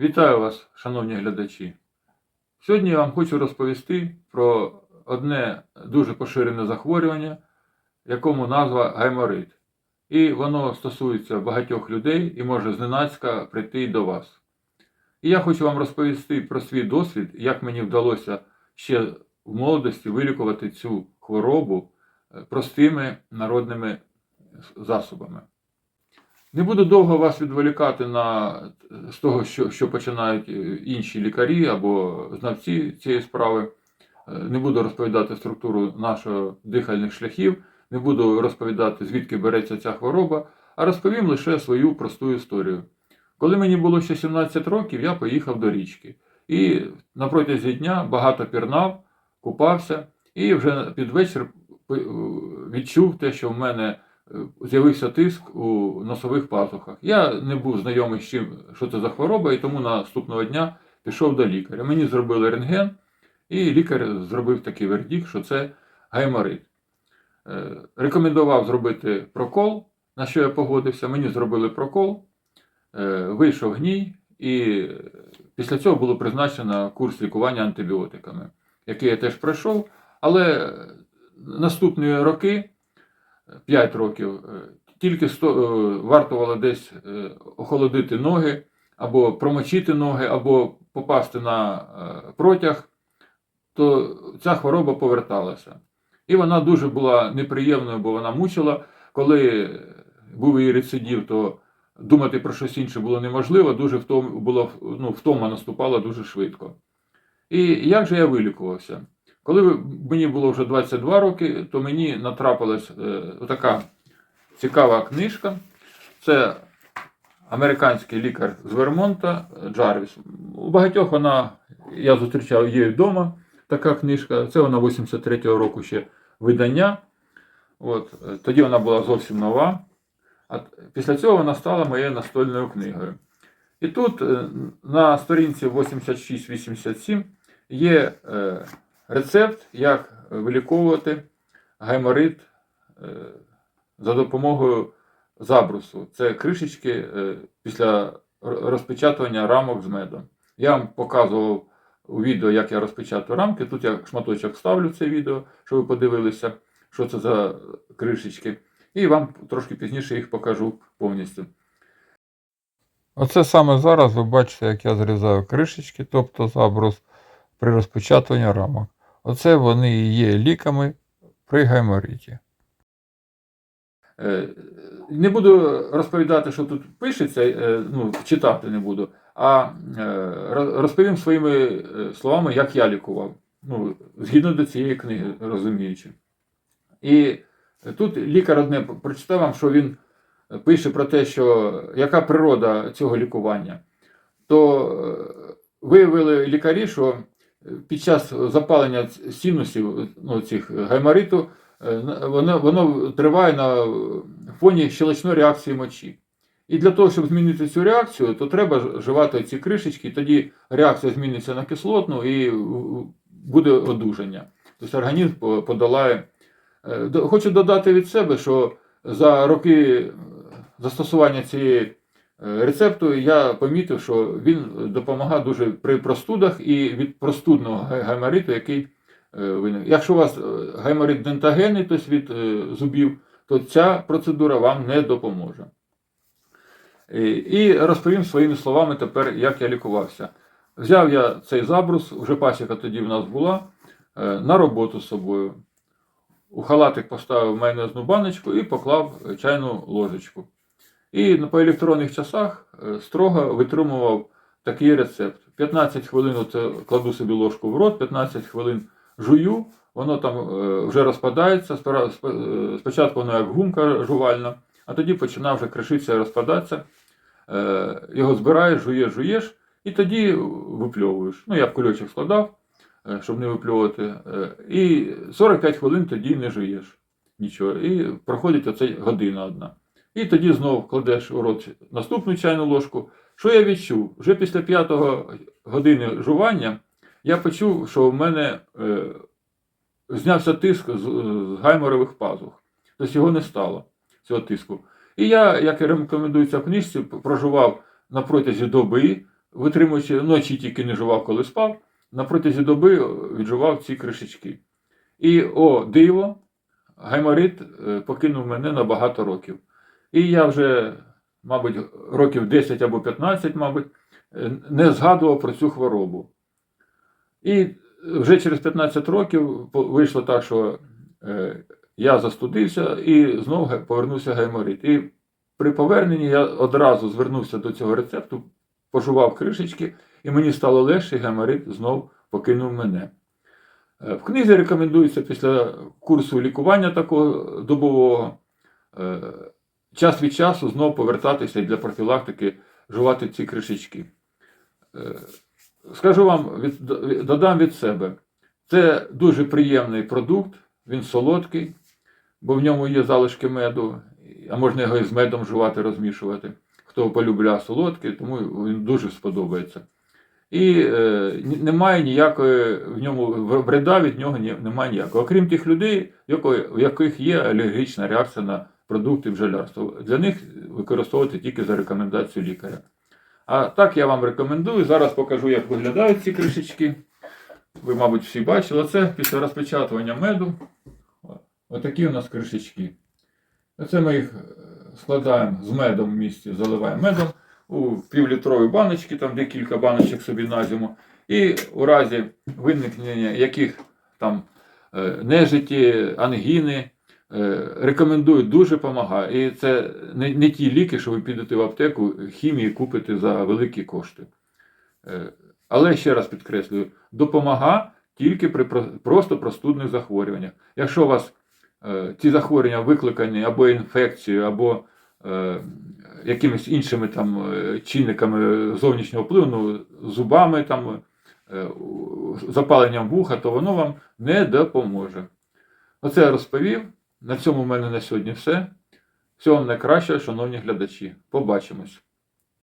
Вітаю вас, шановні глядачі. Сьогодні я вам хочу розповісти про одне дуже поширене захворювання, якому назва гайморит. І воно стосується багатьох людей і може зненацька прийти до вас. І я хочу вам розповісти про свій досвід, як мені вдалося ще в молодості вилікувати цю хворобу е, простими народними засобами. Не буду довго вас відволікати на з того, що, що починають е, інші лікарі або знавці цієї справи. Е, Не буду розповідати структуру наших дихальних шляхів, не буду розповідати, звідки береться ця хвороба, а розповім лише свою просту історію. Коли мені було ще 17 років, я поїхав до річки. І на протязі дня багато пірнав, купався, і вже під вечір е, відчув те, що в мене е, з'явився тиск у носових пазухах. Я не був знайомий з чим, що це за хвороба, і тому наступного дня пішов до лікаря. Мені зробили рентген, і лікар зробив такий вердикт, що це гайморит. Е, Рекомендував зробити прокол, на що я погодився. Мені зробили прокол, е, вийшов гній, і після цього було призначено курс лікування антибіотиками, який я теж пройшов. Але наступні роки, 5 років, е, тільки сто, е, вартувало десь е, охолодити ноги, або промочити ноги, або попасти на протяг, то ця хвороба поверталася. І вона дуже була неприємною, бо вона мучила. Коли був її рецидив, то думати про щось інше було неможливо, дуже втом, було, ну, втома наступала дуже швидко. І як же я вилікувався? Коли мені було вже 22 роки, то мені натрапилась е, така цікава книжка. Це американський лікар з Вермонта Джарвіс. У багатьох вона, я зустрічав її вдома, така книжка. Це вона 83-го року ще видання. От, е, тоді вона була зовсім нова. А після цього вона стала моєю настольною книгою. І тут е, на сторінці 86-87 є рецепт, як виліковувати гайморит е, за допомогою забрусу. Це кришечки е, після розпечатування рамок з медом. Я вам показував у відео, як я розпечатую рамки. Тут я шматочок вставлю це відео, щоб ви подивилися, що це за кришечки. І вам трошки пізніше їх покажу повністю. Оце саме зараз ви бачите, як я зрізаю кришечки, тобто забрус при розпечатуванні рамок. Оце вони і є ліками при гаймориті. Е, Не буду розповідати, що тут пишеться, е, ну, читати не буду, а е, розповім своїми словами, як я лікував. Ну, згідно до цієї книги, розуміючи. І тут лікар одне прочитав вам, що він пише про те, що яка природа цього лікування, то виявили лікарі, що під час запалення синусів ну, цих гаймориту е, воно, воно триває на фоні щелочної реакції мочі. І для того, щоб змінити цю реакцію, то треба ж- вживати ці кришечки, тоді реакція зміниться на кислотну і буде одужання. Тобто організм подолає. Е, Хочу додати від себе, що за роки е, застосування цієї рецепту я помітив, що він допомагає дуже при простудах і від простудного га- гаймориту, який е, виник. Якщо у вас е, гайморит дентагенний, тобто від е, зубів, то ця процедура вам не допоможе. І- розповім своїми словами тепер, як я лікувався. Взяв я цей забрус, вже пасіка тоді в нас була, е, на роботу з собою. У халатик поставив майонезну баночку і поклав е, чайну ложечку. І по електронних часах е, строго витримував такий рецепт. 15 хвилин оце кладу собі ложку в рот, 15 хвилин жую, воно там е, вже розпадається. е, Спочатку воно як гумка жувальна, а тоді починає вже кришитися і розпадатися. Е, Його збираєш, жуєш, жуєш, і тоді випльовуєш. Ну, я в кульочок складав, е, щоб не випльовувати. е, І 45 хвилин тоді не жуєш нічого. І проходить оце година одна. І тоді знову кладеш у рот наступну чайну ложку. Що я відчув? Вже після п'ятого години жування я почув, що в мене е, знявся тиск з, з гайморових пазух. Тобто його не стало, цього тиску. І я, як і рекомендується в книжці, проживав на протязі доби витримуючи вночі тільки не жував, коли спав, на протязі доби віджував ці кришечки. І, о, диво, гайморит е, покинув мене на багато років. І я вже, мабуть, років 10 або 15, мабуть, е, не згадував про цю хворобу. І вже через 15 років вийшло так, що е, я застудився і знову повернувся гайморит. І при поверненні я одразу звернувся до цього рецепту, пожував кришечки, і мені стало легше, і гайморит знов покинув мене. Е, В книзі рекомендується після курсу лікування такого добового час від часу знову повертатися і для профілактики жувати ці кришечки. Е, Скажу вам, додам від себе. Це дуже приємний продукт, він солодкий, бо в ньому є залишки меду, а можна його і з медом жувати, розмішувати. Хто полюбляє солодкий, тому він дуже сподобається. І е, немає ніякої в ньому вреда від нього немає ніякого. Окрім тих людей, у яких є алергічна реакція на продукти бджолярства. Для них використовувати тільки за рекомендацією лікаря. А так я вам рекомендую. Зараз покажу, як виглядають ці кришечки. Ви, мабуть, всі бачили. Це після розпечатування меду. Отакі у нас кришечки. Оце ми їх е, складаємо з медом в місці, заливаємо медом у півлітрові баночки, там декілька баночок собі на зиму. І у разі виникнення яких там е, нежиті, ангіни, рекомендую, дуже допомагає. І це не, не ті ліки, що ви підете в аптеку, хімії купите за великі кошти. Е, Але ще раз підкреслюю, допомага тільки при просто простудних захворюваннях. Якщо у вас е, ці захворювання викликані або інфекцією, або е, якимись іншими там е, чинниками зовнішнього впливу, ну, зубами, там, е, запаленням вуха, то воно вам не допоможе. Оце я розповів. На цьому в мене на сьогодні все. Всього вам найкращого, шановні глядачі. Побачимось.